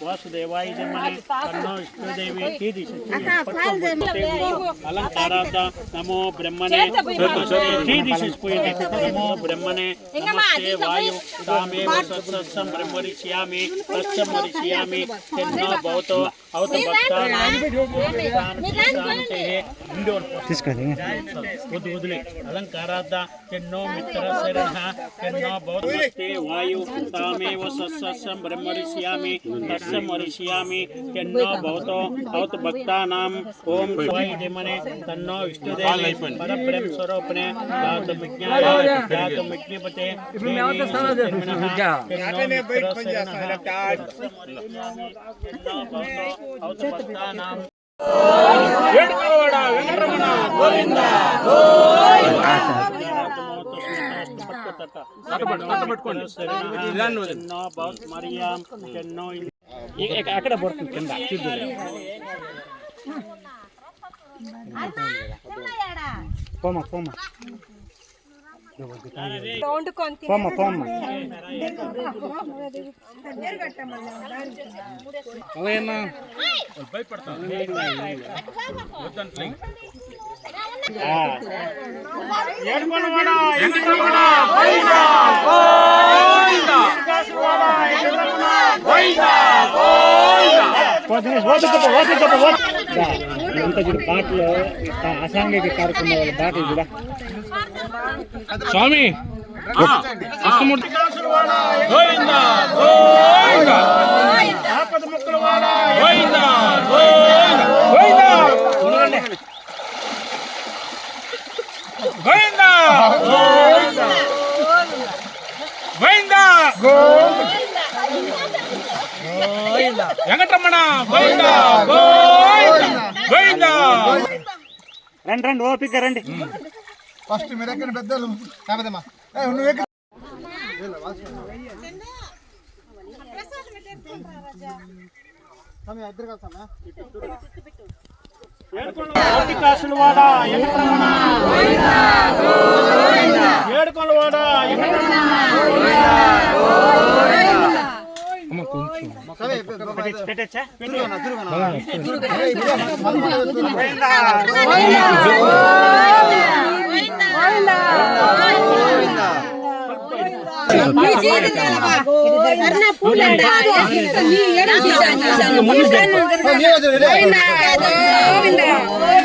વાસુદેવાય કર્ણદેવી કીધી છે. અલંકારાતા નમો બ્રહ્મને કીધી છે પોઈન્ટ નમો બ્રહ્મને નમસ્તે વાયુ સામે સત્સમ భక్తానాం శాంతి తీసుకోండి వద్దు వదిలే అలంకారార్థ ఎన్నో మిత్ర శరణ ఎన్నో భవతే వాయు తామేవ సత్సత్సం బ్రహ్మరిష్యామి తత్సం మరిష్యామి ఎన్నో భవతో అవత భక్తానాం ఓం శివాయ ధీమనే తన్నో విష్ణుదేవి పరబ్రహ్మ స్వరూపిణే జాతం విజ్ఞాన జాతం విజ్ఞపతే ఎన్నో మిత్ర శరణః ఎన్నో భవతో అవత భక్తానాం అక్కడ పడుతుంది కింద పోమా పోమ్మ పోమ్మ పోమ్మ అవయ్యన్నా అంత చూడు పాటలు అసాంఘిక కార్యక్రమాల పాటలు కూడా స్వామి వెంకటరమణ రండి రండి ఓపిక రండి. ఫస్ట్ మీరు ఎక్కడ పెద్దలు కాదమ్మా నువ్వు ఎక్కడ ఇద్దరు ఏడుకొండవాడ పెట్టచ్చా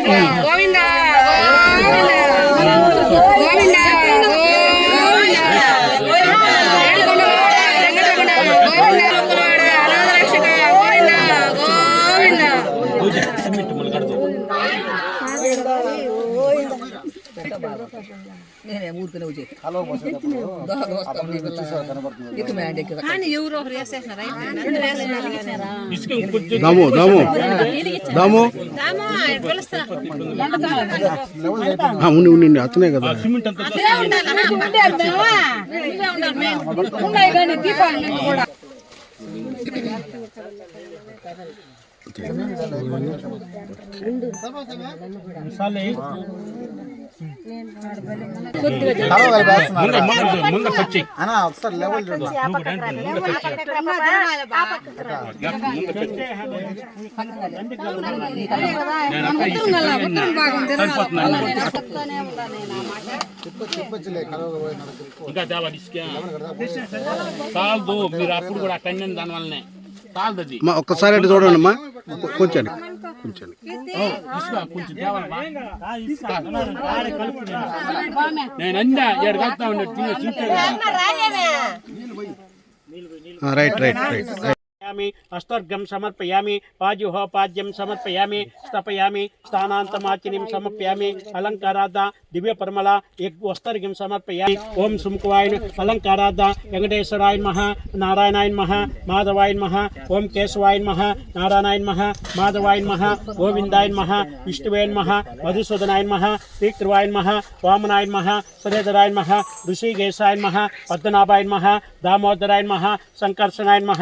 நீ దాము దాము. దాము. ఆ, ఉండి ఉండి అతనే కదా. అన్న ఒకసారి లెవెల్ ఇంకా ఇసుక చాలదు మీరు అప్పుడు కూడా అక్కడ దాని వల్లనే చాలదు ఒక్కసారి చూడండి అమ్మా కొంచెం కొంచెం నేను. అందా ఏడు కలుపుతా రైట్ రైట్ రైట్. సమర్పయామి అస్తర్గం సమర్పయామి పాద్యుహోపాద్యం సమర్పయామి స్థపయామి స్థానాంతమాచినిం సమర్పయామి అలంకారాద దివ్య పరిమళ వస్తర్గం సమర్పయామి ఓం సుముఖవాయన అలంకారాద వెంకటేశ్వరాయ మహ నారాయణాయన్ మహ మాధవాయన్ మహ ఓం కేశవాయన్ మహ నారాయణాయన్ మహ మాధవాయన్ మహ గోవిందాయన్ మహ విష్ణువేన్ మహ మధుసూదనాయన్ మహ శ్రీకృవాయన్ మహ వామనాయన్ మహ సురేధరాయన్ మహ ఋషికేశాయన్ మహ పద్మనాభాయన్ మహ దామోదరాయన్ మహ సంకర్షణాయన్ మహ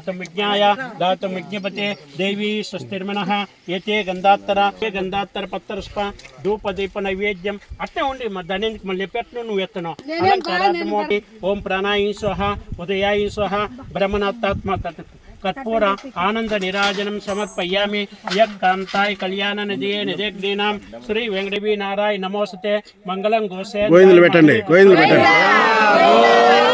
దాతమిజ్ఞాయ దాతమిజ్ఞపతే దేవి స్వస్తిర్మనః ఏతే గంధాత్తర ఏ గంధాత్తర పత్తరస్ప ధూప దీప నైవేద్యం అట్టే ఉండి మరి దాని మళ్ళీ పెట్టను నువ్వు ఎత్తను అలంకారాత్మోటి ఓం ప్రాణాయి స్వహ ఉదయాయి స్వహ బ్రహ్మణాత్మ కర్పూర ఆనంద నిరాజనం సమర్పయామి యక్కాంతాయ కళ్యాణ నిధియే నిధిగ్నీనాం శ్రీ వెంకటవీ నారాయణ నమోసతే మంగళం గోసే గోవిందులు పెట్టండి గోవిందులు పెట్టండి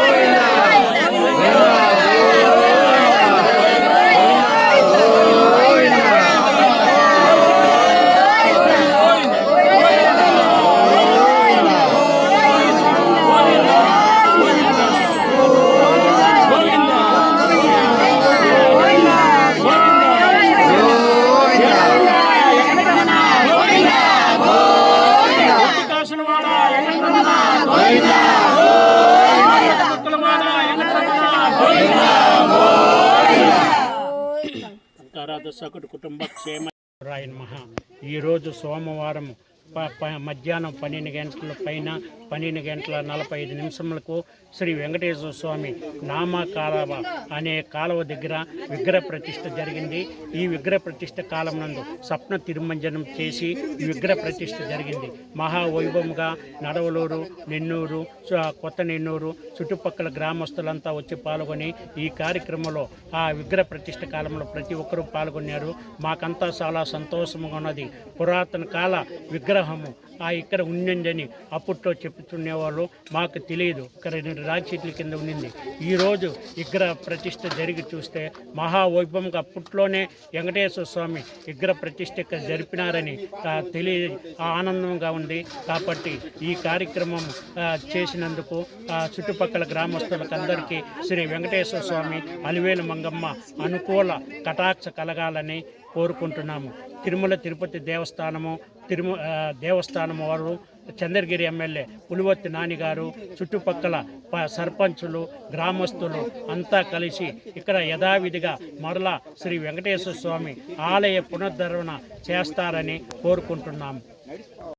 సకుటు కుటుంబ క్షేమ రాయన్ మహా ఈరోజు సోమవారం మధ్యాహ్నం పన్నెండు గంటల పైన పన్నెండు గంటల నలభై ఐదు నిమిషములకు శ్రీ వెంకటేశ్వర స్వామి నామ కాలవ అనే కాలువ దగ్గర విగ్రహ ప్రతిష్ఠ జరిగింది. ఈ విగ్రహ ప్రతిష్ఠ కాలం నందు స్వప్న తిరుమంజనం చేసి విగ్రహ ప్రతిష్ఠ జరిగింది. మహావైభవంగా నడవలూరు నెన్నూరు కొత్త నెన్నూరు చుట్టుపక్కల గ్రామస్తులంతా వచ్చి పాల్గొని ఈ కార్యక్రమంలో ఆ విగ్రహ ప్రతిష్ఠ కాలంలో ప్రతి ఒక్కరూ పాల్గొన్నారు. మాకంతా చాలా సంతోషంగా ఉన్నది. పురాతన కాల విగ్రహ విగ్రహము ఆ ఇక్కడ ఉండిందని అప్పట్లో చెప్తుండేవాళ్ళు. మాకు తెలియదు ఇక్కడ రెండు రాజీట్ల కింద ఉండింది. ఈరోజు విగ్రహ ప్రతిష్ఠ జరిగి చూస్తే మహావైభవంగా అప్పట్లోనే వెంకటేశ్వర స్వామి విగ్రహ ప్రతిష్ట ఇక్కడ జరిపినారని తెలియ ఆనందంగా ఉంది. కాబట్టి ఈ కార్యక్రమం చేసినందుకు చుట్టుపక్కల గ్రామస్తులకందరికీ శ్రీ వెంకటేశ్వర స్వామి అలివేలు మంగమ్మ అనుకూల కటాక్ష కలగాలని కోరుకుంటున్నాము. తిరుమల తిరుపతి దేవస్థానము తిరుమ దేవస్థానం వారు చంద్రగిరి ఎమ్మెల్యే పులివత్తి నానిగారు చుట్టుపక్కల ప- సర్పంచులు గ్రామస్తులు అంతా కలిసి ఇక్కడ యథావిధిగా మరలా శ్రీ వెంకటేశ్వర స్వామి ఆలయ పునరుద్ధరణ చేస్తారని కోరుకుంటున్నాము